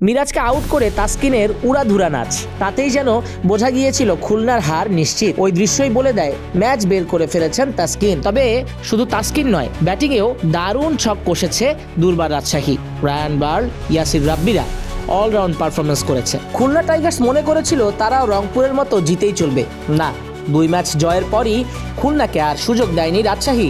মিরাজকে out করে তাসকিনের উড়াধুরা নাচ। তাতেই যেন বোঝা গিয়েছিল খুলনার হার নিশ্চিত। ওই দৃশ্যই বলে দেয়, ম্যাচ বের করে ফেলেছেন তাসকিন। তবে শুধু তাসকিন নয়, ব্যাটিংয়েও দারুণ ছক কষেছে দুর্বার রাজশাহী। রায়ান বার্ল, ইয়াসির রাব্বিরা অলরাউন্ড পারফরমেন্স করেছে। খুলনা টাইগার্স মনে করেছিল তারাও রংপুরের মতো জিতেই চলবে। না, দুই ম্যাচ জয়ের পরই খুলনাকে আর সুযোগ দেয়নি রাজশাহী।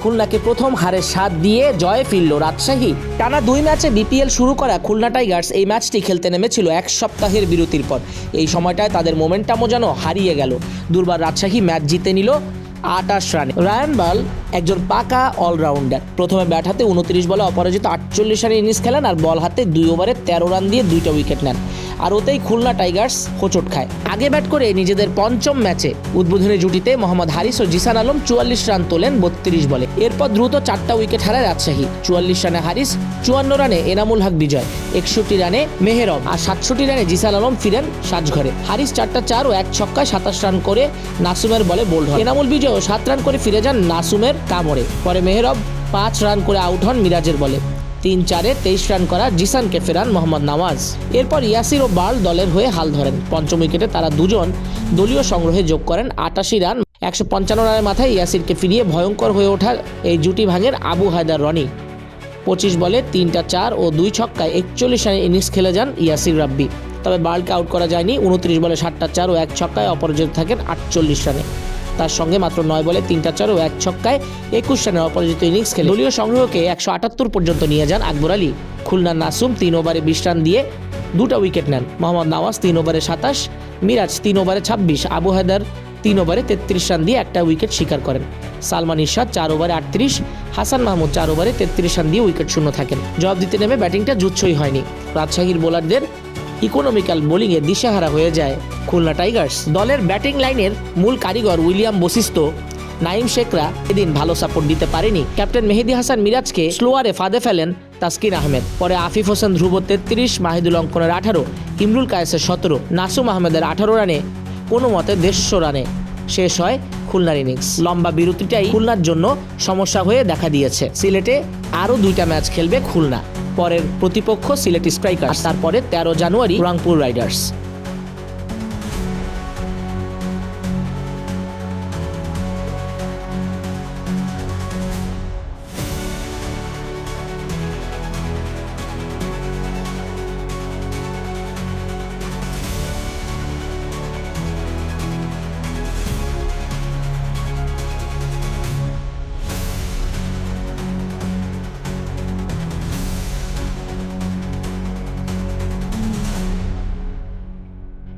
খুলনাকে প্রথম হারের স্বাদ দিয়ে জয়ে ফিরল রাজশাহী। টানা দুই ম্যাচে বিপিএল শুরু করা খুলনা টাইগার্স এই ম্যাচটি খেলতে নেমেছিল এক সপ্তাহের বিরতির পর। এই সময়টায় তাদের মোমেন্টামও যেন হারিয়ে গেল। দুর্বার রাজশাহী ম্যাচ জিতে নিল আটাশ রানে। রায়ান বাল একজন পাকা অলরাউন্ডার। প্রথমে ব্যাট হাতে উনত্রিশ বলে অপরাজিত আটচল্লিশ রানের ইনিংস খেলেন আর বল হাতে দুই ওভারে তেরো রান দিয়ে দুইটা উইকেট নেন। আর ওতেই খুলনা টাইগার্স হোঁচট খায়। আগে ব্যাট করে নিজেদের পঞ্চম ম্যাচে। উদ্বোধনী জুটিতে মোহাম্মদ হারিস ও জিসান আলম চুয়াল্লিশ রান তোলেন বত্রিশ বলে। এরপর দ্রুত চারটা উইকেট হারায় রাজশাহী। চুয়াল্লিশ রানে হারিস, চুয়ান্ন রানে এনামুল হক বিজয়। একষট্টি রানে মেহেরব আর সাতষট্টি রানে জিসান আলম ফিরেন সাজঘরে। হারিস চারটা চার ও এক ছক্কায় সাতাশ রান করে নাসুমের বলে বোল্ড হয় এনামুল বিজয়ও সাত রান করে ফিরে যান নাসুমের কামড়ে। পরে মেহেরব পাঁচ রান করে আউট হন মিরাজের বলে। তিন চারে তেইশ রান করা জিসানকে ফেরান মোহাম্মদ নওয়াজ। এরপর ইয়াসির ও বার্ল দলের হয়ে হাল ধরেন। পঞ্চম উইকেটে তারা দুজন দলীয় সংগ্রহে যোগ করেন আটাশি রান। একশো পঞ্চান্ন রানের মাথায় ইয়াসিরকে ফিরিয়ে ভয়ঙ্কর হয়ে ওঠার এই জুটি ভাঙের আবু হায়দার রনি। পঁচিশ বলে তিনটা চার ও দুই ছক্কায় একচল্লিশ রানের ইনিংস খেলে যান ইয়াসির রাব্বি। তবে বার্লকে আউট করা যায়নি, উনত্রিশ বলে সাতটা চার ও এক ছক্কায় অপরাজিত থাকেন আটচল্লিশ রানে। তার সঙ্গে মাত্র নয় বলে তিনটা চার ও এক ছক্কায় একুশ রানের অপরাজিত ইনিংস খেলে। দলীয় সংগ্রহকে একশো আটাত্তর পর্যন্ত নিয়ে যান আকবর আলী। খুলনার নাসুম তিন ওভারে বিশ রান দিয়ে দুটা উইকেট নেন। মোহাম্মদ নওয়াজ তিন ওভারে সাতাশ, মিরাজ তিন ওভারে ছাব্বিশ, আবু হায়দার তিন ওভারে তেত্রিশ রান দিয়ে একটা উইকেট শিকার করেন। সালমান ইরশাদ চার ওভারে আটত্রিশ, হাসান মাহমুদ চার ওভারে তেত্রিশ রান দিয়ে উইকেট শূন্য থাকেন। জবাব দিতে নেমে ব্যাটিংটা জুৎসই হয়নি। রাজশাহীর বোলারদের ইকোনমিক্যাল বোলিংয়ে দিশাহারা হয়ে যায় খুলনা টাইগার্স দলের ব্যাটিং লাইনের মূল কারিগর উইলিয়াম বশিষ্ঠ নাইম শেখরা এদিন ভালো সাপোর্ট দিতে পারেনি। ক্যাপ্টেন মেহেদি হাসান মিরাজকে স্লোয়ারে ফাঁদে ফেলেন তাসকিন আহমেদ। পরে আফিফ হোসেন ধ্রুব তেত্রিশ, মাহিদুল অঙ্কনের আঠারো, ইমরুল কায়েসের সতেরো, নাসুম আহমেদের আঠারো রানে, কোনো মতে দেড়শো রানে শেষ হয় খুলনার ইনিংস। লম্বা বিরতিটাই খুলনার জন্য সমস্যা হয়ে দেখা দিয়েছে। সিলেটে আরও দুইটা ম্যাচ খেলবে খুলনা। পরের প্রতিপক্ষ সিলেট স্ট্রাইকার তারপরে তেরো জানুয়ারি রংপুর রাইডার্স।